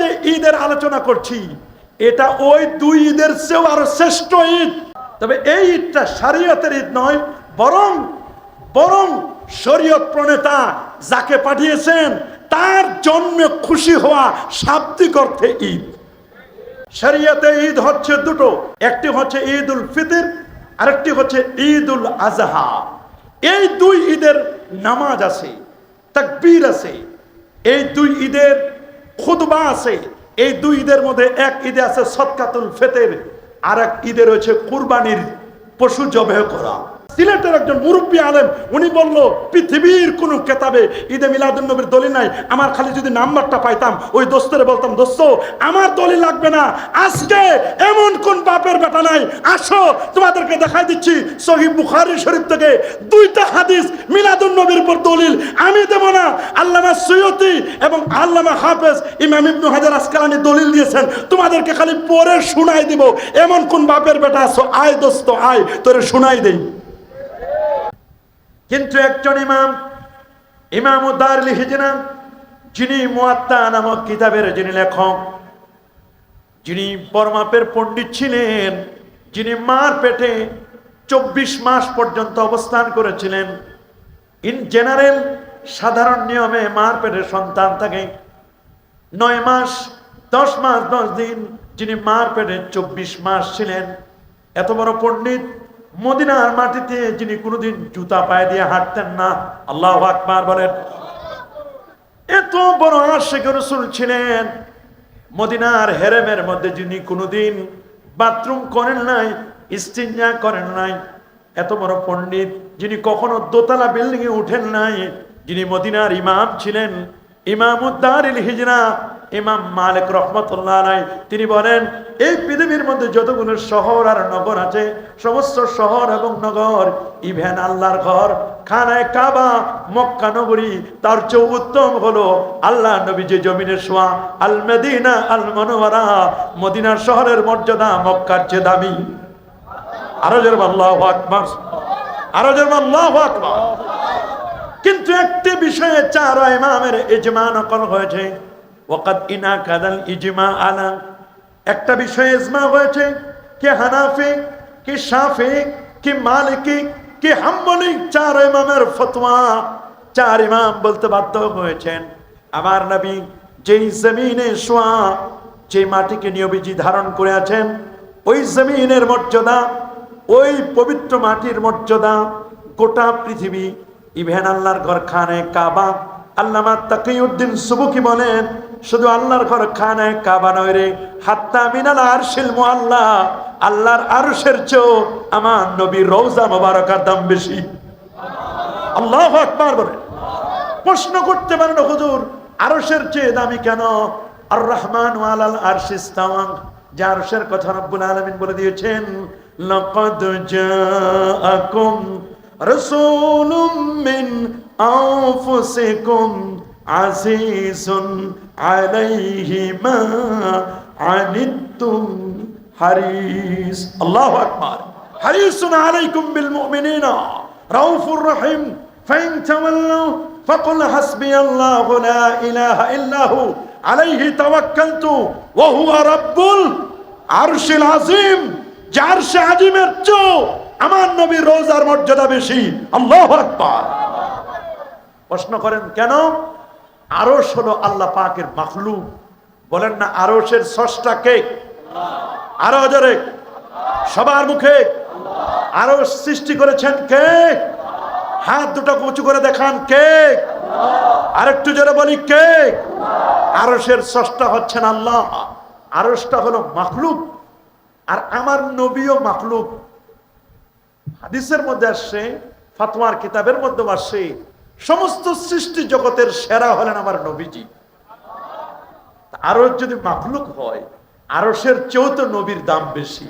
যে ঈদের আলোচনা করছি। এটা ওই দুই ঈদের চেয়েও আরও শ্রেষ্ঠ ঈদ। তবে এই ঈদটা শরীয়তের ঈদ নয়, বরং বরং শরীয়ত প্রণেতা যাকে পাঠিয়েছেন, তার জন্মে খুশি হওয়া শাব্দিক অর্থে ঈদ। শরিয়াতে ঈদ হচ্ছে দুটো, একটি হচ্ছে ঈদ উল ফিতর, আরেকটি হচ্ছে ঈদ উল আজহা। এই দুই ঈদের নামাজ আছে, তাকবীর আছে। এই দুই ঈদের খুতবা আছে। এই দুই ঈদের মধ্যে এক ঈদে আছে সৎকাতুল ফেতের আর এক ঈদে রয়েছে কুরবানির পশু জবেহ করা। সিলেটের একজন মুরব্বী আলেম, উনি বলল, পৃথিবীর কোন কেতাবে ঈদে মিলাদুল নবীর দলিল নাই। আমার খালি যদি নাম্বারটা পাইতাম, ওই দোস্তরে বলতাম, দোস্ত, আমার দলিল লাগবে না। আজকে এমন কোন বাপের বেটা নাই। আসো, তোমাদেরকে দেখাই দিচ্ছি সহিহ বুখারী শরীফ থেকে দুইটা হাদিস মিলাদুল নবীর উপর দলিল। আমি দেব না। আল্লামা সৈয়দি এবং আল্লামা হাফেজ ইমাম ইবনু হাজার আসকালানি দলিল দিয়েছেন। তোমাদেরকে খালি পরে শুনাই দিব। এমন কোন বাপের বেটা আসো আয় দোস্ত, আয়, তোরে শুনাই দেই। কিন্তু একজন ইমাম ইমাম উদ্দার লিখেছিলেন যিনি মুয়াত্তা নামক কিতাবের যিনি লেখক, যিনি বর্মাপের পণ্ডিত ছিলেন, যিনি মার পেটে চব্বিশ মাস পর্যন্ত অবস্থান করেছিলেন, ইন জেনারেল সাধারণ নিয়মে মার পেটে সন্তান থাকে। নয় মাস, দশ মাস, দশ দিন যিনি মার পেটে চব্বিশ মাস ছিলেন, এত বড় পণ্ডিত মদিনার মাটিতে যিনি কোনোদিন জুতা পায়ে দিয়ে হাঁটতেন না, আল্লাহ আকবার বলেন। এত বড় আশেখ রসুল ছিলেন, মদিনার হেরেমের মধ্যে যিনি কোনোদিন বাথরুম করেন নাই ইস্তিঞ্জা করেন নাই, এত বড় পণ্ডিত যিনি কখনো দোতলা বিল্ডিং এ উঠেন নাই, যিনি মদিনার ইমাম ছিলেন ইমাম উদ্দারিল হিজরা, ইমাম মালিক রহমতুল্লাহ তিনি বলেন, এই পৃথিবীর মধ্যে যতগুলো শহর আর নগর আছে, সমস্ত শহর এবং নগর ইভেন আল্লাহর ঘর, খানায় কাবা, মক্কা নগরী, তার চেয়ে উত্তম হলো আল্লাহ নবী যে জমিনের শোয়া আল মেদিনা আল মনোয়ারা মদিনার শহরের মর্যাদা মক্কার চেয়ে দামি। আরও যেরকম আল্লাহ আকবার। আরও যেরকম আল্লাহ আকবার। কিন্তু একটি বিষয়ে চার ইমামের ইজমা নকল হয়েছে। ওয়াকাদ ইনা কাদাল ইজমা আলা। একটা বিষয়ে ইজমা হয়েছে, কে হানাফি, কি শাফি, কি মালিকি, কি হাম্বলি, চার ইমামের ফতোয়া। চার ইমাম বলতে বাধ্য হয়েছেন। আমার নবী যেই জমিনে শোয়া যে মাটিকে নিয়বিজি ধারণ করে আছেন, ওই জমিনের মর্যাদা, ওই পবিত্র মাটির মর্যাদা গোটা পৃথিবী ইভেন আল্লাহর ঘর খানে কাবা। আল্লামা তাকিউদ্দিন সুবুকি বলেন, শুধু আল্লাহর ঘর খানে কাবা নয় রে, হাত্তা মিনাল আরশিল মুআল্লা, আল্লাহর আরশের চেয়েও আমার নবী রওজা মোবারকার দাম বেশি। আল্লাহ আকবার বলেন। প্রশ্ন করতে পারেন, হুজুর, আরশের চেয়ে দামি কেন? আর রহমান ওয়ালাল আরশিস্তাওয়ান যে আরশের কথা রব্বুল আলামিন বলে দিয়েছেন, লাকাদ জাআকুম রাসূলুম মিন আনফুসিকুম আজিজুন আলাইহি মা আনিতুম হারিস আল্লাহু আকবার হারিসুন আলাইকুম বিল মুমিনিনা রাউফুর রহিম ফাইন তাওয়াল্লাউ فقل حسبي الله لا إله إلا هو عليه توكلت وهو رب العرش العظيم যে আরশে আজিমের চেয়েও আমার নবী রোজার মর্যাদা বেশি। আল্লাহ প্রশ্ন করেন, কেন? আরশ হলো আল্লাহ পাকের মাখলুক। বলেন না, আরশের স্রষ্টা কে? আরও জোরে। সবার মুখে। আরশ সৃষ্টি করেছেন কে? হাত দুটো উঁচু করে দেখান কে? আরেকটু জোরে বলি, কে? আরশের স্রষ্টা হচ্ছেন আল্লাহ। আরশটা হলো মাখলুক। আর আমার নবীও মাখলুক। হাদিসের মধ্যে আসছে ফাতোয়ার কিতাবের মধ্যে আসছে, সমস্ত সৃষ্টি জগতের সেরা হলেন আমার নবীজি। আরও যদি মাখলুক হয়, আরশের চেয়েও তো নবীর দাম বেশি।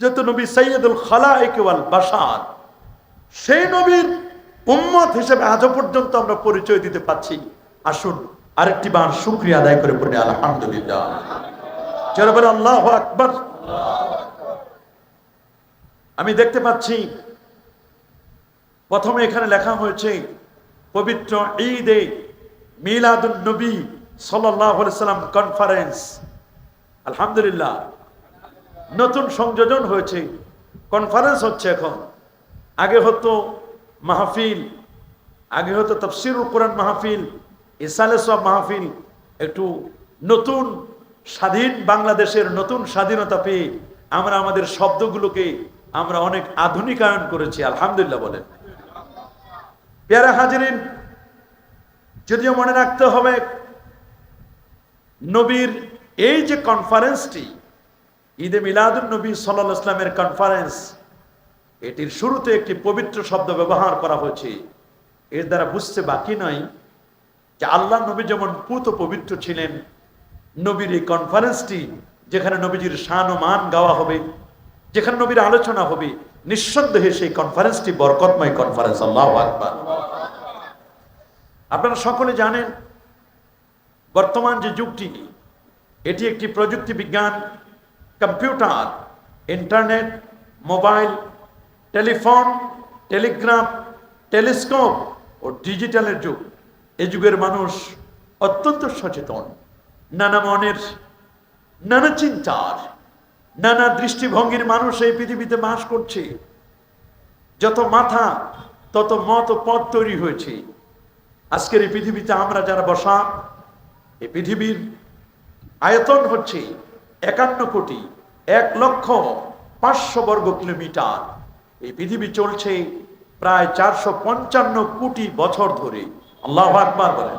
যেহেতু নবী সৈয়দুল খালা একেওয়াল বাসার সেই নবীর উম্মত হিসেবে আজও পর্যন্ত আমরা পরিচয় দিতে পাচ্ছি আসুন, আরেকটি বার শুক্রিয়া আদায় করে পড়ে, আলহামদুলিল্লাহ। যারা বলে আল্লাহ আকবর। আমি দেখতে পাচ্ছি, প্রথমে এখানে লেখা হয়েছে, পবিত্র ঈদে মিলাদুন নবী সাল্লাম কনফারেন্স আলহামদুলিল্লাহ। নতুন সংযোজন হয়েছে কনফারেন্স হচ্ছে এখন। আগে হতো মাহফিল, আগে হতো তফসিরুল কোরআন মাহফিল, ইসালে সব মাহফিল, একটু নতুন স্বাধীন বাংলাদেশের নতুন স্বাধীনতা পেয়ে আমরা আমাদের শব্দগুলোকে আমরা অনেক আধুনিকায়ন করেছি, আলহামদুলিল্লাহ বলেন। পেয়ারা হাজিরিন, যদিও মনে রাখতে হবে, নবীর এই যে কনফারেন্সটি ঈদে মিলাদুল নবী সাল্লাহ ইসলামের কনফারেন্স এটির শুরুতে একটি পবিত্র শব্দ ব্যবহার করা হয়েছে। এর দ্বারা বুঝতে বাকি নয় যে আল্লাহ নবী যেমন পুত পবিত্র ছিলেন, নবীর এই কনফারেন্সটি যেখানে নবীজির শান ও মান গাওয়া হবে যেখানে নবীর আলোচনা হবে, নিঃসন্দেহে সেই কনফারেন্সটি বরকতময় কনফারেন্স আল্লাহ আকবার। আপনারা সকলে জানেন, বর্তমান যে যুগটি, এটি একটি প্রযুক্তি বিজ্ঞান, computer, internet, mobile, telephone telegraph telescope ও ডিজিটালের যুগ। এ যুগের মানুষ অত্যন্ত সচেতন, নানা মনের, নানা চিন্তার নানা দৃষ্টিভঙ্গির মানুষ এই পৃথিবীতে বাস করছে। যত মাথা, তত মত পথ তৈরি হয়েছে। আজকের এই পৃথিবীতে আমরা যারা বসা, এই পৃথিবীর আয়তন হচ্ছে একান্ন কোটি, এক লক্ষ পাঁচশো বর্গ কিলোমিটার। এই পৃথিবী চলছে প্রায় চারশো পঞ্চান্ন কোটি বছর ধরে। আল্লাহ আকবার বলেন।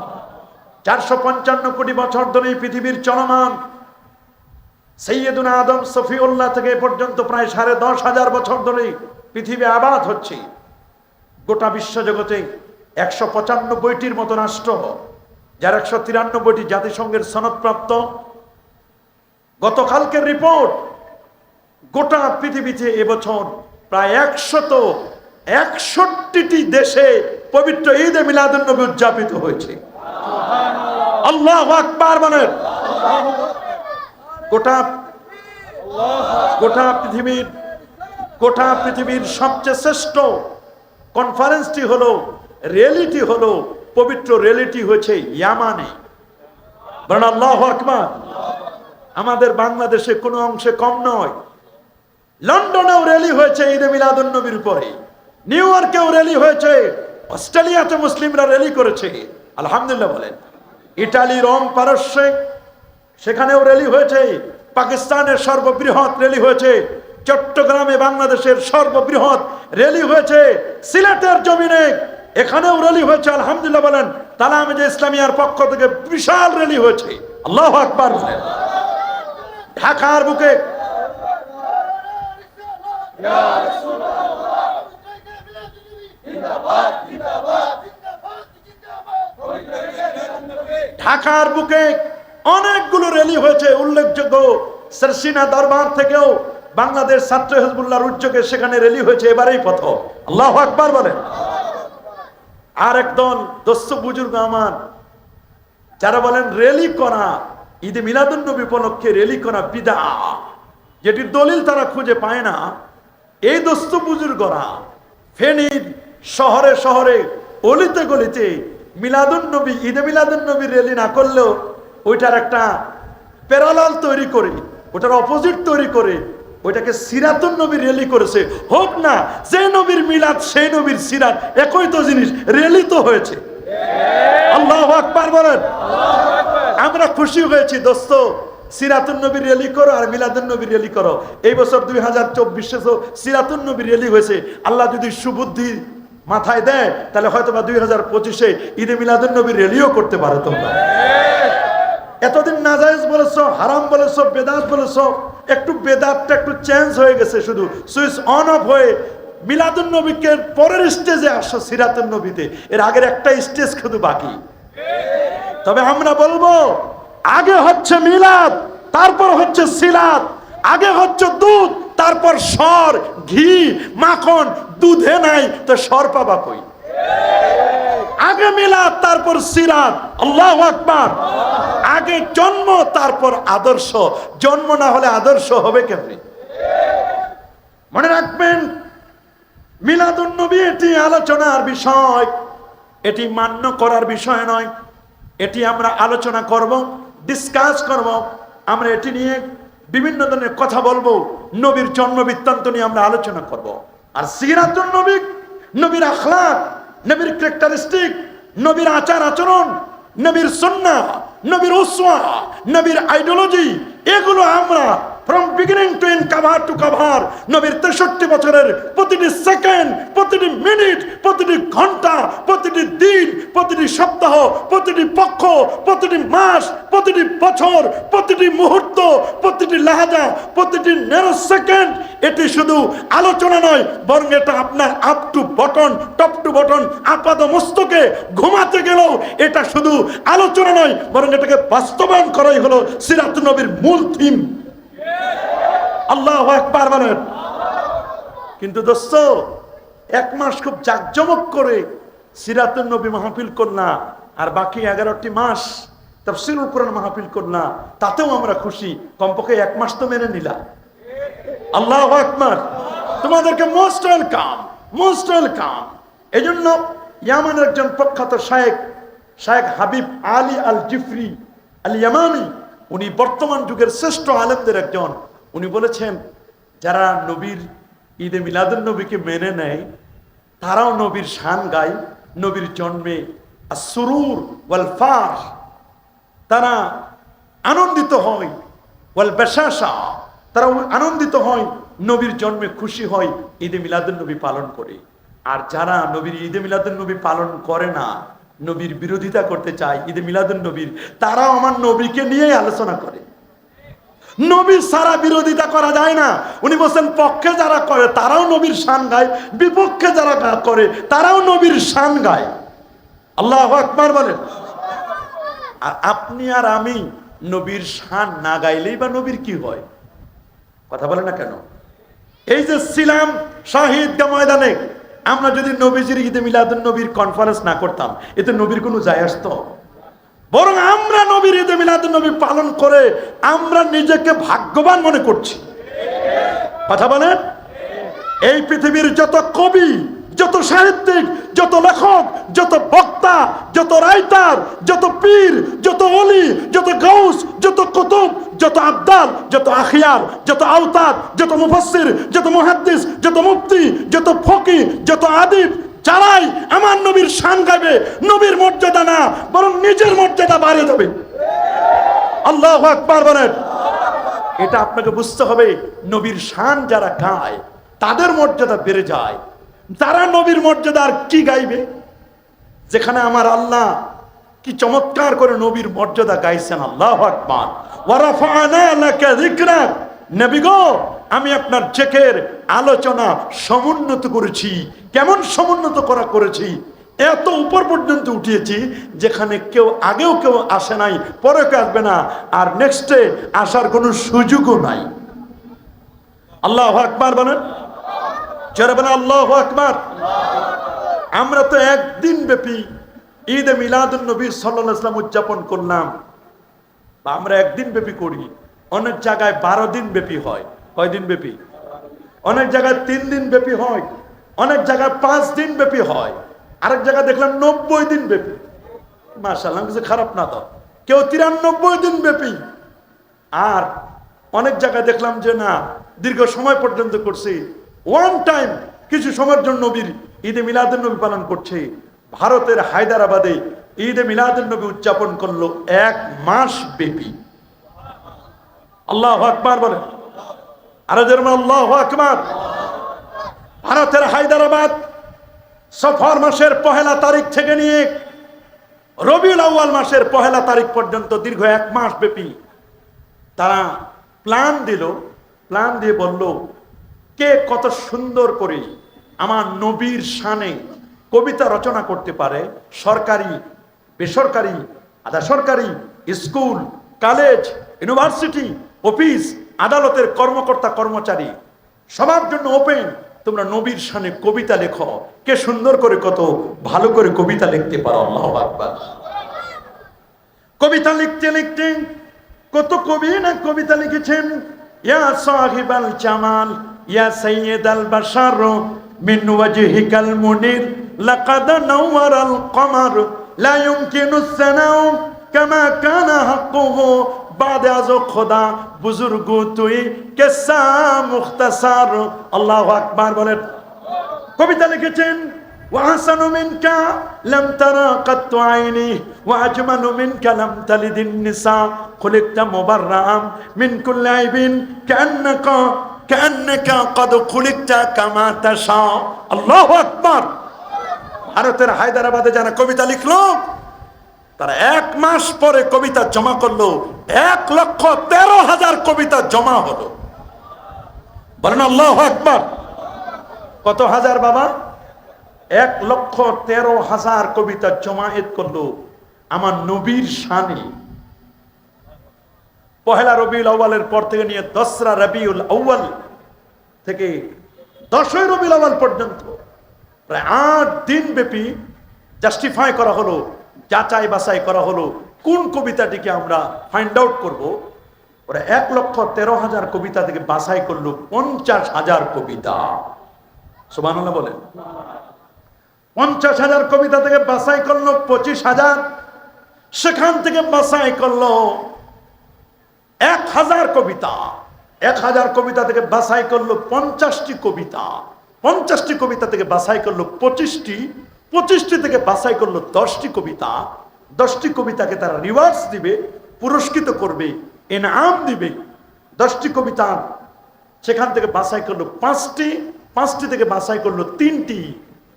চারশো পঞ্চান্ন কোটি বছর ধরে এই পৃথিবীর চলমান সৈয়দুল আদম সফিউল্লাহ থেকে পর্যন্ত প্রায় সাড়ে দশ হাজার বছর ধরেই পৃথিবী আবাদ হচ্ছে। গোটা বিশ্বজগতে একশো পঁচানব্বইটির মতো রাষ্ট্র, যার একশো তিরানব্বইটি জাতিসংঘের সনদপ্রাপ্ত। গতকালকের রিপোর্ট, গোটা পৃথিবীতে এবছর প্রায় একশত একষট্টিটি দেশে পবিত্র ঈদে মিলাদুল নবী উদযাপিত হয়েছে। আল্লাহ আকবার বলেন। গোটা গোটা পৃথিবীর গোটা পৃথিবীর সবচেয়ে শ্রেষ্ঠ কনফারেন্সটি হলো রিয়েলিটি হলো, পবিত্র রিয়েলিটি হয়েছে ইয়ামানে। আল্লাহ আকবার। আমাদের বাংলাদেশে কোনো অংশে কম নয়। লন্ডনেও র্যালি হয়েছে ঈদে মিলাদুন নবীর উপরে। নিউ ইয়র্কেও র্যালি হয়েছে। অস্ট্রেলিয়াতে মুসলিমরা র্যালি করেছে। আলহামদুলিল্লাহ বলেন। ইটালি, রোম পারস্যে সেখানেও র্যালি হয়েছে। পাকিস্তানের সর্ববৃহৎ র্যালি হয়েছে। চট্টগ্রামে বাংলাদেশের সর্ববৃহৎ র্যালি হয়েছে। সিলেটের জমিনে এখানেও র্যালি হয়েছে, আলহামদুলিল্লাহ বলেন। তালা আমি যে ইসলামিয়ার পক্ষ থেকে বিশাল র্যালি হয়েছে। আল্লাহ আকবার ঢাকার বুকে ঢাকার বুকে অনেকগুলো র্যালি হয়েছে, উল্লেখযোগ্য। সারসিনা দরবার থেকেও বাংলাদেশ ছাত্র হিজবুল্লাহর উদ্যোগে সেখানে র্যালি হয়েছে, এবারেই প্রথম। আল্লাহ আকবার বলেন। আর একদল দস্য বুজুর্গ আমার, যারা বলেন রেলি করা ঈদে মিলাদুন নবী উপলক্ষে র্যালি করা বিদা যেটির দলিল তারা খুঁজে পায় না। এই দস্ত বুজুর্গরা ফেনীর শহরে শহরে অলিতে গলিতে মিলাদুন নবী ঈদে মিলাদুন নবী র্যালি না করলেও ওইটার একটা প্যারালাল তৈরি করে, ওটার অপোজিট তৈরি করে, ওইটাকে সিরাতুন নবীর র্যালি করেছে। হোক না, যে নবীর মিলাদ, সেই নবীর সিরাত, একই তো জিনিস রেলি তো হয়েছে। আল্লাহ আকবার বলেন। আমরা খুশি হয়েছি, দোস্ত, সিরাতুন নবীর র্যালি করো আর মিলাদুন নবীর র্যালি করো। এই বছর দুই হাজার চব্বিশে সিরাতুন নবীর রেলি হয়েছে। আল্লাহ যদি সুবুদ্ধি মাথায় দেয়, তাহলে হয়তো বা দুই হাজার পঁচিশে ঈদে মিলাদুন নবীর র্যালিও করতে পারো তোমরা। এতদিন নাজায়েজ বলেছ হারাম বলেছ বেদাত বলেছ একটু বেদাতটা একটু চেঞ্জ হয়ে গেছে শুধু। সুইচ অন অফ হয়ে মিলাদুন নবীকে পরের স্টেজে আসো সিরাতুন নবীতে। এর আগের একটা স্টেজ শুধু বাকি। তবে আমরা বলব, আগে হচ্ছে মিলাদ, তারপর হচ্ছে সিলাদ আগে হচ্ছে দুধ, তারপর সর, ঘি, মাখন, দুধে নাই, তো সর পাবা কই? আগে মিলাদ, তারপর সিরাত। আল্লাহ আকবার। আগে জন্ম, তারপর আদর্শ। জন্ম না হলে আদর্শ হবে কেমনি? মনে রাখবেন, মিলাদুন নবী এটি আলোচনার বিষয়। এটি মান্য করার বিষয় নয়। এটি আমরা আলোচনা করব ডিসকাস করব। আমরা এটি নিয়ে বিভিন্ন ধরনের কথা বলব। নবীর জন্ম বৃত্তান্ত নিয়ে আমরা আলোচনা করব। আর সিরাতুন নবী, নবীর আখলাক নবীর ক্যারেক্টারিস্টিক নবীর আচার আচরণ নবীর সন্না নবীর উসওয়া নবীর আইডিওলজি এগুলো আমরা from beginning to end cover to cover নবীর তেষট্টি বছরের প্রতিটি সেকেন্ড প্রতিটি মিনিট প্রতিটি ঘণ্টা, প্রতিটি দিন, প্রতিটি সপ্তাহ, প্রতিটি পক্ষ, প্রতিটি মাস, প্রতিটি বছর, প্রতিটি মুহূর্ত, প্রতিটি লাহাজা, প্রতিটি নেরো সেকেন্ড এটি শুধু আলোচনা নয়, বরং এটা আপনার up to bottom top to bottom আপাদ মস্তকে ঘুমাতে গেলেও এটা শুধু আলোচনা নয়, বরং এটাকে বাস্তবায়ন করাই হলো সিরাত নবীর মূল থিম আল্লাহ একবার বলেন। কিন্তু দোস্ত, এক মাস খুব জাকজমক করে সিরাতুল নবী মাহফিল করলা আর বাকি এগারোটি মাস তফসিলুল কোরআন মাহফিল করলা তাতেও আমরা খুশি। কমপক্ষে এক মাস তো মেনে নিলা আল্লাহ আকবার। তোমাদেরকে মোস্ট ওয়েলকাম মোস্ট ওয়েলকাম। এই জন্য ইয়ামানের একজন প্রখ্যাত শায়েক শায়েক হাবিব আলী আল জিফরি আল ইয়ামানি উনি বর্তমান যুগের শ্রেষ্ঠ আলেমদের একজন। উনি বলেছেন, যারা নবীর ঈদে মিলাদুল নবীকে মেনে নেয়, তারাও নবীর শান গায়, নবীর জন্মে সুরুর ওয়াল ফার তারা আনন্দিত হয়, ওয়াল বেশাসা তারা আনন্দিত হয়, নবীর জন্মে খুশি হয়, ঈদে মিলাদুল নবী পালন করে। আর যারা নবীর ঈদে মিলাদুল নবী পালন করে না, নবীর বিরোধিতা করতে চায় ঈদে মিলাদুল নবীর, তারাও আমার নবীকে নিয়েই আলোচনা করে। নবীর সারা বিরোধিতা করা যায় না। উনি বলছেন, পক্ষে যারা করে, তারাও নবীর শান গায়। বিপক্ষে যারা করে, তারাও নবীর শান গায়। আল্লাহ আকবার বলেন। আর আপনি আর আমি নবীর শান না গাইলেই বা নবীর কি হয়? কথা বলে না কেন? এই যে ছিলাম শাহিদ ময়দানে, আমরা যদি নবীজির ঈদে মিলাদুন নবীর কনফারেন্স না করতাম, এতে নবীর কোনো যায় আসতো? বরং আমরা নবীর ঈদে মিলাদুন নবী পালন করে আমরা নিজেকে ভাগ্যবান মনে করছি। কথা বলেন? এই পৃথিবীর যত কবি, যত সাহিত্যিক, যত লেখক, যত বক্তা, যত রাইটার, যত পীর, যত অলি যত গৌস যত কুতুব, যত আবদাল যত আখিয়ার, যত আওতার যত মুফাসসির, যত মুহাদ্দিস, যত মুফতি, যত ফকি, যত আদিব যারাই আমার নবীর শান গাবে নবীর মর্যাদা না, বরং নিজের মর্যাদা বাড়িয়ে দেবে। আল্লাহ আকবার বলেন। এটা আপনাকে বুঝতে হবে, নবীর শান যারা গায়, তাদের মর্যাদা বেড়ে যায়। তারা নবীর মর্যাদা আর কি গাইবে? যেখানে আমার আল্লাহ কি চমৎকার করে নবীর মর্যাদা গাইছেন, আল্লাহ আকবার। ওয়ারাফানা লাকা যিকরাক। নবী গো আমি আপনার চেকের আলোচনা সমুন্নত করেছি। কেমন সমুন্নত করা করেছি? এত উপর পর্যন্ত উঠিয়েছি, যেখানে কেউ আগেও কেউ আসে নাই, পরে কেউ আসবে না, আর নেক্সটে আসার কোনো সুযোগও নাই। আল্লাহ আকবার বলেন। যারা বলেন, আল্লাহ আকবার। আমরা তো একদিন ব্যাপী ঈদে মিলাদুল নবী সাল্লাহ ইসলাম উদযাপন করলাম। বা আমরা একদিন ব্যাপী করি, অনেক জায়গায় বারো দিন ব্যাপী হয়। কয় দিন ব্যাপী। অনেক জায়গায় তিন দিন ব্যাপী হয়, অনেক জায়গায় পাঁচ দিন ব্যাপী হয়, আরেক জায়গায় দেখলাম নব্বই দিন ব্যাপী। মাসাল্লাহ কিছু খারাপ না তো? কেউ তিরানব্বই দিন ব্যাপী। আর অনেক জায়গায় দেখলাম যে না, দীর্ঘ সময় পর্যন্ত করছে। ওয়ান টাইম কিছু সময়ের জন্য নবীর ঈদে মিলাদুল নবী পালন করছে। ভারতের হায়দ্রাবাদে ঈদে মিলাদুল নবী উদযাপন করল এক মাস ব্যাপী। আল্লাহ আকবার বলে আরও যেরকম আল্লাহ আকবার। ভারতের হায়দ্রাবাদ সফর মাসের পহেলা তারিখ থেকে নিয়ে রবিউল আউয়াল মাসের পহেলা তারিখ পর্যন্ত দীর্ঘ এক মাস ব্যাপী তারা প্ল্যান দিল, প্ল্যান দিয়ে বলল, কে কত সুন্দর করে আমার নবীর শানে কবিতা রচনা করতে পারে, সরকারি, বেসরকারি, আধা সরকারি, স্কুল, কলেজ, ইউনিভার্সিটি, অফিস আদালতের কর্মকর্তা, কর্মচারী, সবার জন্য ওপেন তোমরা নবীর শানে কবিতা লেখো। কে সুন্দর করে, কত ভালো করে কবিতা লিখতে পারো, আল্লাহ কবিতা লিখতে লিখতে কত কবি না কবিতা লিখেছেন? ইয়া ইয়া আল বাদ আজ খোদা বুজুর্গ তুই কেসা মুখতাসার আল্লাহু আকবার বলেন কবিতা লিখেছেন وأحسن منك لم ترى قط عيني وأجمل منك لم تلد النساء خلقت مبرأ من كل عيب كأنك كأنك قد خلقت كما تشاء الله أكبر ভারতের হায়দ্রাবাদে যারা কবিতা লিখলো তারা এক মাস পরে কবিতা জমা করল, এক লক্ষ তেরো হাজার কবিতা জমা হলো। বলেন আল্লাহ আকবার। কত হাজার বাবা? এক লক্ষ তেরো হাজার কবিতা জমায়েত করল আমার নবীর সানি পহেলা রবিউল আউ্বালের পর থেকে নিয়ে দসরা রবিউল আউ্বাল থেকে দশই রবিউল আউ্বাল পর্যন্ত প্রায় আট দিন ব্যাপী জাস্টিফাই করা হলো যাচাই বাছাই করা হলো, কোন কবিতাটিকে আমরা ফাইন্ড আউট করব? ওরা এক লক্ষ তেরো হাজার কবিতা থেকে বাছাই করল, পঞ্চাশ হাজার কবিতা। সুবহানাল্লাহ বলেন। পঞ্চাশ হাজার কবিতা থেকে বাছাই করল, পঁচিশ হাজার। সেখান থেকে বাছাই করল এক হাজার কবিতা। এক হাজার কবিতা থেকে বাছাই করল পঞ্চাশটি কবিতা। পঞ্চাশটি কবিতা থেকে বাছাই করল পঁচিশটি পঁচিশটি থেকে বাছাই করল দশটি কবিতা, দশটি কবিতাকে তারা রিওয়ার্ডস দিবে, পুরস্কৃত করবে, এনাম দিবে। দশটি কবিতা সেখান থেকে বাছাই করল পাঁচটি পাঁচটি থেকে বাছাই করল তিনটি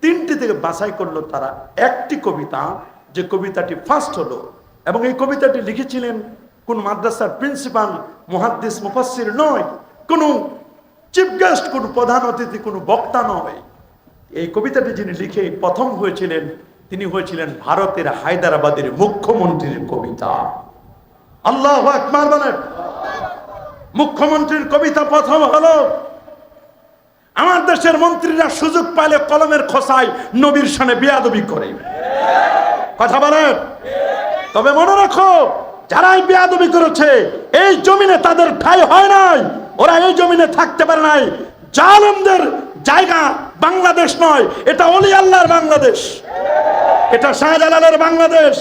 তিনটি থেকে বাছাই করল তারা একটি কবিতা, যে কবিতাটি ফার্স্ট হলো। এবং এই কবিতাটি লিখেছিলেন কোন মাদ্রাসার প্রিন্সিপাল মুহাদ্দিস, মুফাসসির নয়। কোনো চিফ গেস্ট কোন প্রধান অতিথি, কোনো বক্তা নয়। এই কবিতাটি যিনি লিখে প্রথম হয়েছিলেন, তিনি হয়েছিলেন ভারতের হায়দ্রাবাদের মুখ্যমন্ত্রীর কবিতা। আল্লাহ মুখ্যমন্ত্রীর কবিতা প্রথম হলো, আমার দেশের মন্ত্রীরা সুযোগ পাইলে কলমের খোসায় নবীর সামনে বিয়াদবি করে। কথা বলেন। তবে মনে রাখো, যারাই বেয়াদবি করেছে, এই জমিনে তাদের ঠাই হয় নাই, ওরা এই জমিনে থাকতে পারে নাই। জালমদের জায়গা বাংলাদেশ নয়, এটা অলি আল্লাহর বাংলাদেশ। এটা শাহজালালের বাংলাদেশ,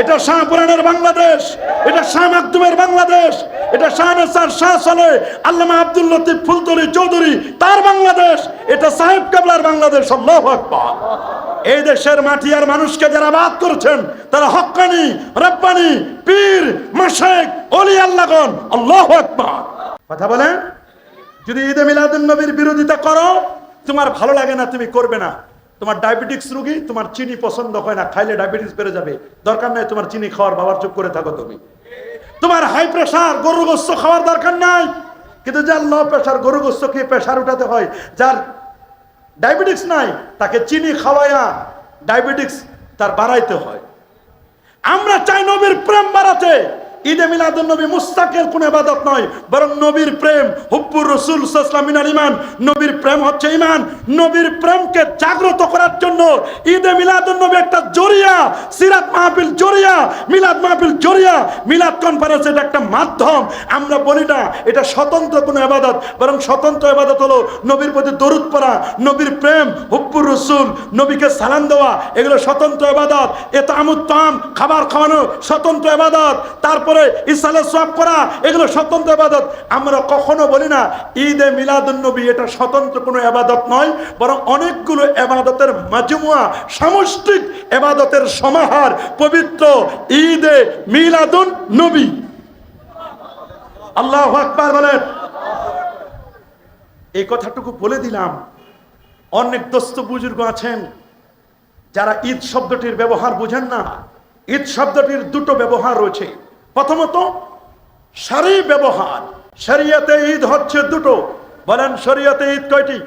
এটা শাহপুরানের বাংলাদেশ, এটা শাহ মাকদুমের বাংলাদেশ, এটা শাহ নাসার শাহ সলে আল্লামা আব্দুল লতিফ ফুলতলি চৌধুরী, তার বাংলাদেশ, এটা সাহেব কাবলার বাংলাদেশ, আল্লাহ আকবার। এই দেশের মাটি আর মানুষকে যারা বাদ করছেন, তারা হক্কানি রব্বানি, পীর মাশেক অলি আল্লাহগণ, আল্লাহ আকবার। কথা বলেন? যদি ঈদে মিলাদুন নবীর বিরোধিতা করো, তোমার ভালো লাগে না, তুমি করবে না। তোমার ডায়াবেটিক্স রোগী, তোমার চিনি পছন্দ হয় না, খাইলে ডায়াবেটিস বেড়ে যাবে। দরকার নাই তোমার চিনি খাওয়ার, বাবার চুপ করে থাকো তুমি। তোমার হাই প্রেশার গরু গোস্ত খাওয়ার দরকার নাই। কিন্তু যার লো প্রেশার গরু গোস্ত খেয়ে প্রেশার উঠাতে হয়, যার ডায়াবেটিক্স নাই, তাকে চিনি খাওয়াইয়া ডায়াবেটিক্স তার বাড়াইতে হয়। আমরা চাই নবীর প্রেম বাড়াতে। ঈদে মিলাদুন নবী মুস্তাকের কোন ইবাদত নয়, বরং নবীর প্রেম, হুব্বুর রসুল সাল্লামিনার ইমান নবীর প্রেম হচ্ছে ইমান নবীর প্রেমকে জাগ্রত করার জন্য ঈদে মিলাদুন নবী একটা জরিয়া, সিরাত মাহফিল জরিয়া, মিলাদ মাহফিল জরিয়া, মিলাদ কনফারেন্স এটা একটা মাধ্যম। আমরা বলি না, এটা স্বতন্ত্র কোনো ইবাদত, বরং স্বতন্ত্র ইবাদত হলো নবীর প্রতি দরুদ পড়া, নবীর প্রেম, হুব্বুর রসুল, নবীকে সালাম দেওয়া, এগুলো স্বতন্ত্র ইবাদত। এত আমুত্তাম খাবার খাওয়ানো, স্বতন্ত্র ইবাদত। তারপরে ইসালে সব করা, এগুলো স্বতন্ত্র ইবাদত। আমরা কখনো বলি না, ঈদে মিলাদুন নবী এটা স্বতন্ত্র কোনো ইবাদত নয়, বরং অনেকগুলো ইবাদতের মাজমুয়া, সামষ্টিক ইবাদতের সমাহার পবিত্র ঈদে মিলাদুন নবী। আল্লাহ আকবার বলেন। এই কথাটুকু বলে দিলাম। অনেক দোস্ত বুজুর্গ আছেন, যারা ঈদ শব্দটির ব্যবহার বুঝেন না। ঈদ শব্দটির দুটো ব্যবহার রয়েছে। প্রথমত, সারি ব্যবহার। শরিয়াতে ঈদ হচ্ছে দুটো। বলেন শরিয়াতে ঈদ কয়টি?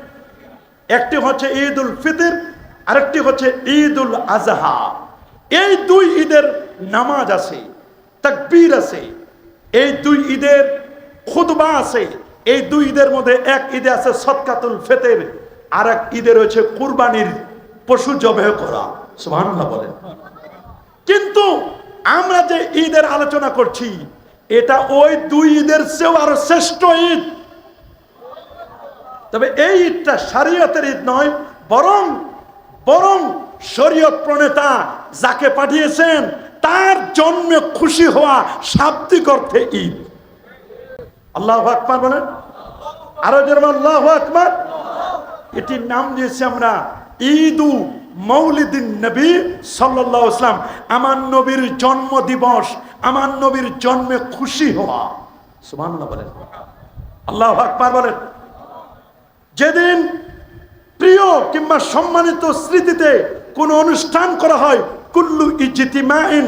একটি হচ্ছে ঈদ উল ফিতর, আরেকটি হচ্ছে ঈদ উল আজহা। এই দুই ঈদের নামাজ আছে, তাকবীর আছে, এই দুই ঈদের খুতবা আছে, এই দুই ঈদের মধ্যে এক ঈদে আছে সৎকাতুল ফেতের আর এক ঈদে রয়েছে কুরবানির পশু জবেহ করা। সুবহানাল্লাহ বলেন। কিন্তু আমরা যে ঈদের আলোচনা করছি, এটা ওই দুই ঈদের চেয়েও আরও শ্রেষ্ঠ ঈদ। তবে এই ঈদটা সারিয়তের ঈদ নয়, বরং বরং শরীয়ত প্রণেতা যাকে পাঠিয়েছেন, তার জন্মে খুশি হওয়া শাব্দিক অর্থে ঈদ। আল্লাহ আকবার বলেন? আরও যেরকম আল্লাহ আকবার। এটির নাম দিয়েছি আমরা ঈদু মৌলিদিন নবী আলাইহি ইসলাম আমার নবীর জন্ম দিবস আমার নবীর জন্মে খুশি হওয়া। সুবহানাল্লাহ বলেন। আল্লাহ আকবার বলেন। যেদিন প্রিয় কিংবা সম্মানিত স্মৃতিতে কোন অনুষ্ঠান করা হয়, কুল্লু ইজতিমাইন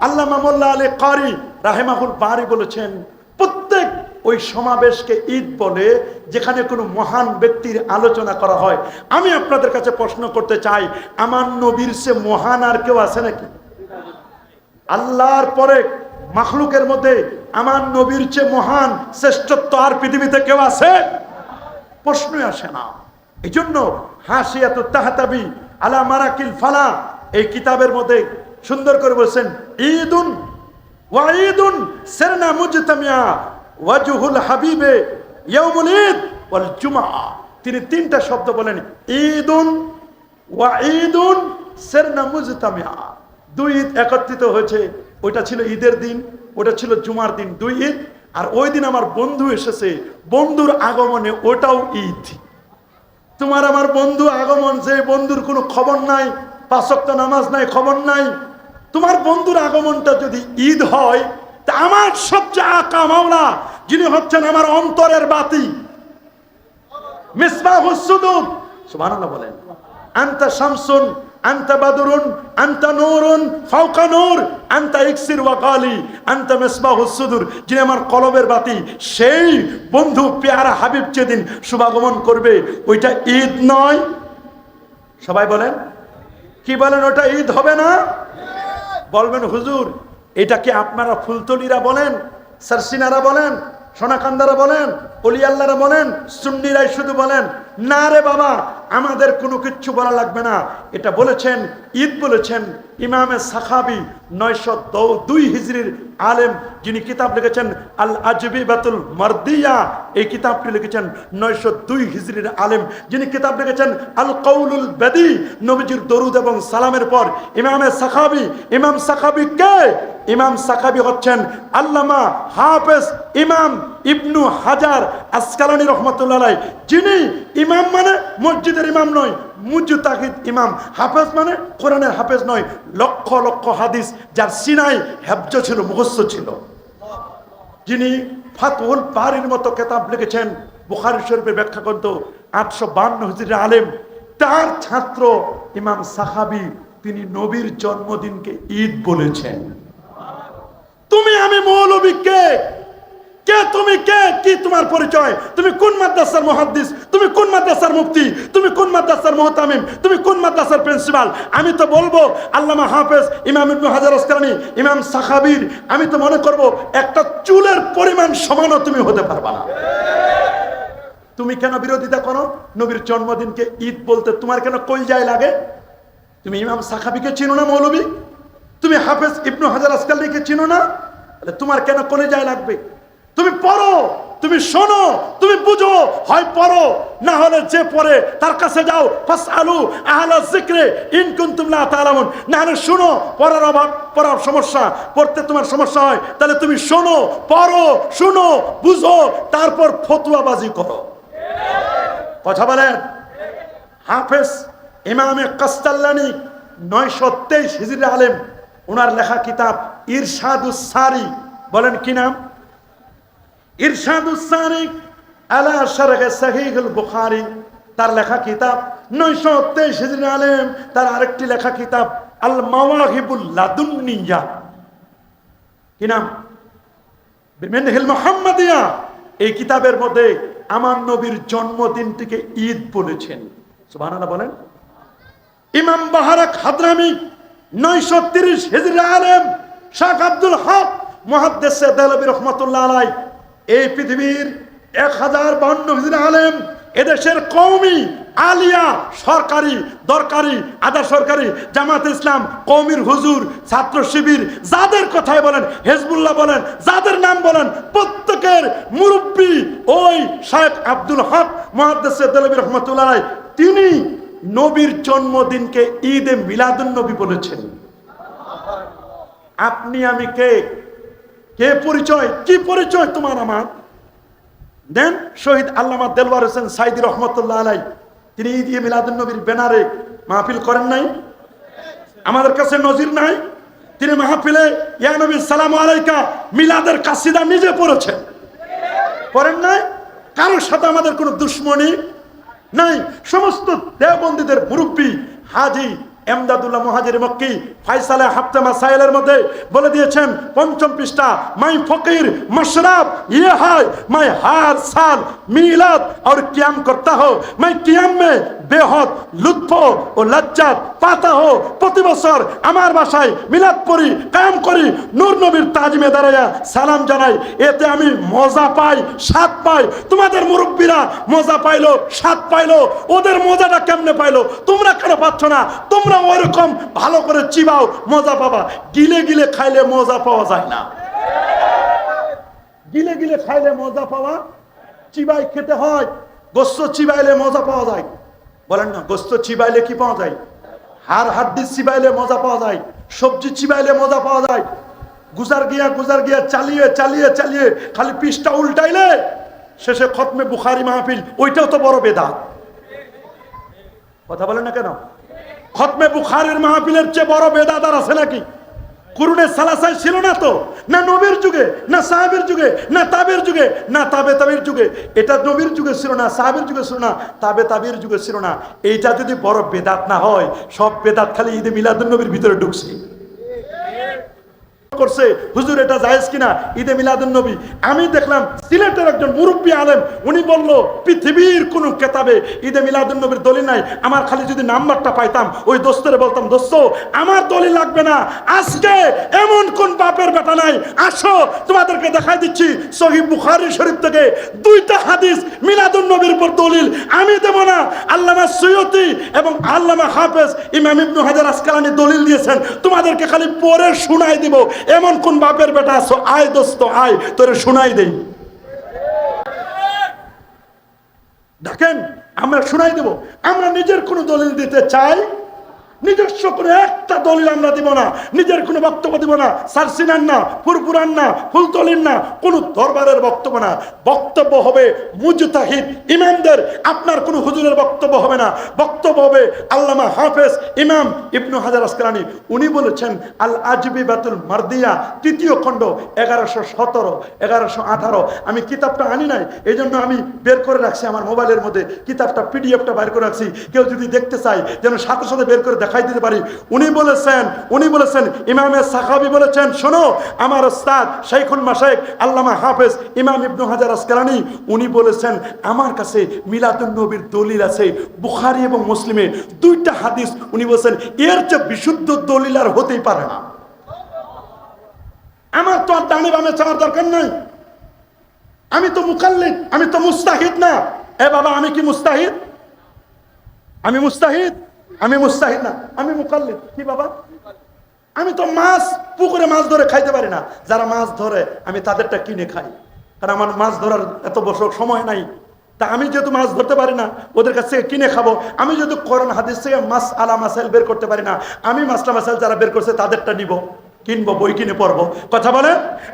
আল্লামা মোল্লা আলী কারি রাহেমাহুল বারি বলেছেন, প্রত্যেক ওই সমাবেশকে ঈদ বলে, যেখানে কোনো মহান ব্যক্তির আলোচনা করা হয়। আমি আপনাদের কাছে প্রশ্ন করতে চাই, আমার নবীর সে মহান আর কেউ আছে নাকি? আল্লাহর পরে মাখলুকের মধ্যে আমার নবীর চেয়ে মহান শ্রেষ্ঠত্ব আর পৃথিবীতে কেউ আছে? প্রশ্নই আসে না। এই জন্য হাসি এত তাহাতাবি আলা মারাকিল ফালা, এই কিতাবের মধ্যে সুন্দর করে বলছেন, ঈদুন ওয়া ঈদুন সেরনা মুজতামিয়া ওয়াজহুল হাবিবে ইয়াউমুল ঈদ ওয়াল জুমআ। তিনি তিনটা শব্দ বলেন, ঈদুন ওয়া ঈদুন সেরনা মুজতামিয়া দুই ঈদ একত্রিত হয়েছে, ওইটা ছিল ঈদের দিন ওটা ছিল জুমার দিন, দুই ঈদ। আর ওই দিন আমার বন্ধু এসেছে, বন্ধুর আগমনে ওটাও ঈদ। তোমার আমার বন্ধু আগমন, যে বন্ধুর কোনো খবর নাই পাঁচক্ত নামাজ নাই, খবর নাই, তোমার বন্ধুর আগমনটা যদি ঈদ হয় তা আমার সবচেয়ে আকা মাওলা যিনি হচ্ছেন আমার অন্তরের বাতি। মিসবাহুসুদুদ সুবহানাল্লাহ বলেন। আনতা শামসুন, আনতা বাদরুন, আনতা নূরুন, ফাওকা নূর, আনতা ইকসির ওয়া গালি আনতা মিসবাহুস সুদুর, যিনি আমার কলবের বাতি। সেই বন্ধু, পেয়ারা হাবিব যেদিন শুভাগমন করবে, ওইটা ঈদ নয়। সবাই বলেন? কি বলেন, ওটা ঈদ হবে না? বলবেন, হুজুর এটা কি আপনারা ফুলতলিরা বলেন সারসিনারা বলেন সোনাকান্দারা বলেন অলিয়াল্লারা বলেন, সুন্নিরাই শুধু বলেন, না রে বাবা, আমাদের কোনো কিচ্ছু বলা লাগবে না। এটা বলেছেন, ঈদ বলেছেন, ইমামে সাখাবি নয়শো দুই হিজরির আলেম যিনি কিতাব লিখেছেন আল আজবি বাতুল মার্দিয়া, এই কিতাবটি লিখেছেন নয়শো দুই হিজরির আলেম যিনি কিতাব লিখেছেন আল কৌলুল বেদি, নবীজির দরুদ এবং সালামের পর। ইমামে সাখাবি, ইমাম সাখাবি কে? ইমাম সাখাবি হচ্ছেন আল্লামা হাফেজ ইমাম ইবনু হাজার আসকালানি রহমতুল্লাহ যিনি ইমাম মানে মসজিদের ইমাম নয়, মুজতাহিদ ইমাম। হাফেজ মানে কোরআনের হাফেজ নয়। লক্ষ লক্ষ হাদিস যার সিনাই হেফজ ছিল, মুখস্থ ছিল। যিনি ফাতহুল বারির মতো কেতাব লিখেছেন, বুখারি শরীফের ব্যাখ্যা করত আটশো বান্ন হুজুরের আলেম। তার ছাত্র ইমাম সাহাবি, তিনি নবীর জন্মদিনকে ঈদ বলেছেন। তুমি আমি মৌলবী কে, তুমি কে, কি তোমার পরিচয়? তুমি কোন মাদ্রাসার মুহাদ্দিস? তুমি কোন মাদ্রাসার মুফতি? তুমি কোন মাদ্রাসার মুহতামিম? তুমি কোন মাদ্রাসার প্রিন্সিপাল? আমি তো বলব, আল্লামা হাফেজ ইমাম ইবনু হাজার আসকালানি ইমাম সাখাবির, আমি তো মনে করব, একটা চুলের পরিমাণ সমানও তুমি হতে পারবা না। তুমি কেন বিরোধিতা করো? নবীর জন্মদিনকে ঈদ বলতে তোমার কেন কই যায় লাগে? তুমি ইমাম সাখাবিকে চিনো না, মৌলবী? তুমি হাফেজ ইবনু হাজার আসকালিকে চিনো না? তোমার কেন যায় লাগবে? তুমি পড়ো, তুমি শোনো, তুমি বুঝো, হয় পড়ো। না হলে যে পড়ে, তার কাছে যাও। ফাস আলু আহলা জিক্রে ইন কুনতুম লা তাআলামুন না হলে শোনো, পড়ার অভাব, পড়ার সমস্যা, পড়তে তোমার সমস্যা হয়। তাহলে তুমি শোনো, পড়ো, শোনো, বুঝো, তারপর ফতুয়াবাজি করো। কথা বলেন? হাফেজ ইমামে কাস্তাল্লানি নয়শো তেইশ হিজরি আলেম ওনার লেখা কিতাব ইরশাদুস সারি। বলেন কি নাম? ইরশাদুস সারি আলা শারহে সহিহুল বুখারী, তার লেখা কিতাব, নয়শো তেইশ আলেম, তার আরেকটি লেখা কিতাব আল মাওয়াহিবুল লাদুন্নিয়া। কি নাম? মিনহিল মোহাম্মদিয়া। এই কিতাবের মধ্যে আমার নবীর জন্মদিনটিকে ঈদ বলেছেন। সুবহানাল্লাহ বলেন। ইমাম বাহারাক হাদরামি, নয়শো তিরিশ হিজরি আলেম, শাহ আব্দুল হক মহাদ্দেশে দেলবী রহমতুল্লাহ আলাই এই পৃথিবীর এক হাজার বান্ন আলেম এদেশের কৌমি আলিয়া সরকারি, দরকারি, আধা সরকারি জামাত ইসলাম কৌমির হুজুর, ছাত্র শিবির, যাদের কথাই বলেন, হেজবুল্লাহ বলেন, যাদের নাম বলেন, প্রত্যেকের মুরব্বী ওই শেখ আব্দুল হক মহাদ্দেশে দেলবী রহমতুল্লাহ তিনি নবীর জন্মদিনকে ঈদে মিলাদুন নবী বলেছেন। আপনি আমি কে? কে পরিচয়? কি পরিচয় তোমার আমার? দেন শহীদ আল্লামা দেলওয়ার হোসেন সাইদি রহমতুল্লাহ আলাই, তিনি ঈদ এ মিলাদুন নবীর ব্যানারে মাহফিল করেন নাই? আমাদের কাছে নজির নাই? তিনি মাহফিলে, ইয়া নবী, সালাম আলাইকা, মিলাদের কাসিদা নিজে পড়েছেন। পড়েন নাই? কারোর সাথে আমাদের কোনো দুশ্মনী নাই? সমস্ত দেওবন্দীদের মুরব্বী, হাজি এমদাদুল্লাহ মহাজির মক্কি ফাইসালে হাফতামা সাইলের মধ্যে বলে দিয়েছেন, পঞ্চম পৃষ্ঠা, মাই ফকির ইয়ে মাই হার, সাল, মিলাদ, আর কিয়াম করতা হো মাই কিয়াম মে বেহদ, লুৎফ ও লজ্জা পাতা হো প্রতি বছর আমার বাসায় মিলাদ পড়ি, কায়াম করি, নূর নবীর তাজমে দাঁড়াইয়া সালাম জানাই, এতে আমি মজা পাই, স্বাদ পাই, তোমাদের মুরব্বীরা মজা পাইলো, স্বাদ পাইলো, ওদের মজাটা কেমনে পাইলো, তোমরা কেন পাচ্ছ না, তোমরা ওইরকম ভালো করে চিবাও, মজা পাবা। গিলে গিলে খাইলে মজা পাওয়া যায় না। গিলে গিলে খাইলে মজা পাওয়া, চিবাই খেতে হয়, গোস্ত চিবাইলে মজা পাওয়া যায়। বলেন না, গোস্ত চিবাইলে কি পাওয়া যায়? হাড় হাড্ডি চিবাইলে মজা পাওয়া যায়, সবজি চিবাইলে মজা পাওয়া যায়। গুজার গিয়া গুজার গিয়া চালিয়ে চালিয়ে চালিয়ে খালি পিসটা উল্টাইলে শেষে খতমে বুখারি মাহফিল, ওইটাও তো বড় বেদাত। কথা বলেন না কেন? খতমে বুখারের মাহফিলের চেয়ে বড় বেদাদার আছে নাকি? কুরুনের সালাসাই ছিল না তো? না নবীর যুগে, না সাহাবের যুগে, না তাবের যুগে, না তাবে তাবের যুগে। এটা নবীর যুগে ছিল না, সাহাবের যুগে ছিল না, তাবে তাবের যুগে ছিল না। এইটা যদি বড় বেদাত না হয়, সব বেদাত খালি ঈদে মিলাদুল নবীর ভিতরে ঢুকছে। করছে, হুজুর, এটা জায়েজ কিনা? ঈদে মিলাদুন নবী। আমি দেখলাম সিলেটের একজন মুরব্বী আলেম, উনি বলল, পৃথিবীর কোন কেতাবে ঈদে মিলাদুন নবীর দলিল নাই। আমার খালি যদি নাম্বারটা পাইতাম, ওই দোস্তরে বলতাম, দোস্ত, আমার দলিল লাগবে না। আজকে এমন কোন বাপের বেটা নাই। আসো, তোমাদেরকে দেখাই দিচ্ছি সহি বুখারী শরীফ থেকে দুইটা হাদিস মিলাদুন নবীর উপর দলিল। আমি দেব না। আল্লামা সৈয়দি এবং আল্লামা হাফেজ ইমাম ইবনু হাজার আসকালানি দলিল দিয়েছেন। তোমাদেরকে খালি পরে শুনাই দিব। এমন কোন বাপের বেটা আছো? আয় দোস্ত, আয়, তোরে শুনাই দেই। দেখেন, আমরা শুনাই দেব। আমরা নিজের কোনো দলিল দিতে চাই নিজস্ব কোনো একটা দলিল আমরা দিব না। নিজের কোনো বক্তব্য দিব না। সারসিনান না ফুরপুরান না ফুলতলিন না, কোনো দরবারের বক্তব্য না। বক্তব্য হবে মুজতাহিদ ইমামদের। আপনার কোনো হুজুরের বক্তব্য হবে না। বক্তব্য হবে আল্লামা হাফেজ ইমাম ইবনু হাজার আসকালানি। উনি বলেছেন, আল আজবি বাতুল মারদিয়া, তৃতীয় খণ্ড, এগারোশো সতেরো, এগারোশো আঠারো। আমি কিতাবটা আনি নাই এই জন্য আমি বের করে রাখছি আমার মোবাইলের মধ্যে। কিতাবটা, পিডিএফটা বের করে রাখছি। কেউ যদি দেখতে চাই যেন সাথে সাথে বের করে দেখাই দিতে পারি। উনি বলেছেন উনি বলেছেন, ইমামে সাহাবি বলেছেন, শোনো, আমার ওস্তাদ শাইখুল মাসাইক আল্লামা হাফেজ ইমাম ইবনু হাজার আসকালানি, উনি বলেছেন, আমার কাছে মিলাদুন নবীর দলিল আছে। বুখারি এবং মুসলিমে দুইটা হাদিস উনি বলেছেন, এর চেয়ে বিশুদ্ধ দলিল আর হতেই পারে না। আমার তো আর ডানে বামে চাওয়ার দরকার নাই। আমি তো মুকাল্লিদ, আমি তো মুস্তাহিদ না। এ বাবা, আমি কি মুস্তাহিদ? আমি মুস্তাহিদ? আমি মুস্তাহিদ না, আমি মুকাল্লিদ। কি বাবা? আমি তো মাছ, পুকুরে মাছ ধরে খাইতে পারি না। যারা মাছ ধরে, আমি তাদেরটা কিনে খাই। কারণ আমার মাছ ধরার এত বছর সময় নাই। তা আমি যেহেতু মাছ ধরতে পারি না, ওদের কাছ থেকে কিনে খাব। আমি যেহেতু কোরআন হাদিস থেকে মাছ আলা মাসাইল বের করতে পারি না, আমি মাছটা মাসাইল যারা বের করছে, তাদেরটা নিব। কিনবো, বই কিনে, পড়ব। কথা বলে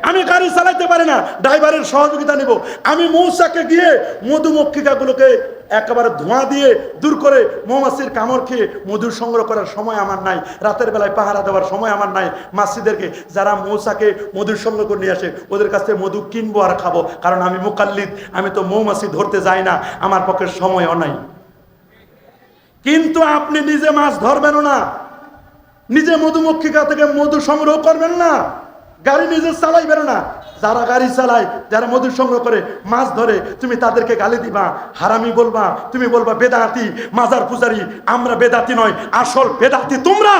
আমি গাড়ি চালাইতে পারি না, ড্রাইভারের সহযোগিতা নিব। আমি মৌসাকে গিয়ে মধুমক্ষিকাগুলোকে একেবারে ধোঁয়া দিয়ে দূর করে মৌমাছির কামড় খেয়ে মধুর সংগ্রহ করার সময় আমার নাই। রাতের বেলায় পাহারা দেওয়ার সময় আমার নাই। মাসিদেরকে, যারা মৌসাকে মধুর সংগ্রহ করে নিয়ে আসে, ওদের কাছ থেকে মধু কিনবো আর খাব। কারণ আমি মুকাল্লিদ, আমি তো মৌমাছি ধরতে যাই না। আমার পক্ষে সময়ও নাই। কিন্তু আপনি নিজে মাছ ধরবেনও না। নিজে মধুমক্ষিকা থেকে মধু সংগ্রহ করবেন না। গাড়ি নিজে চালাইবেন না। যারা গাড়ি চালায়, যারা মধু সংগ্রহ করে, মাছ ধরে, তুমি তাদেরকে গালি দিবা, হারামি বলবা, তুমি বলবা বেদাতি, মাজার পূজারি, আমরা বেদাতি নয়, আসল বেদাতি তোমরা।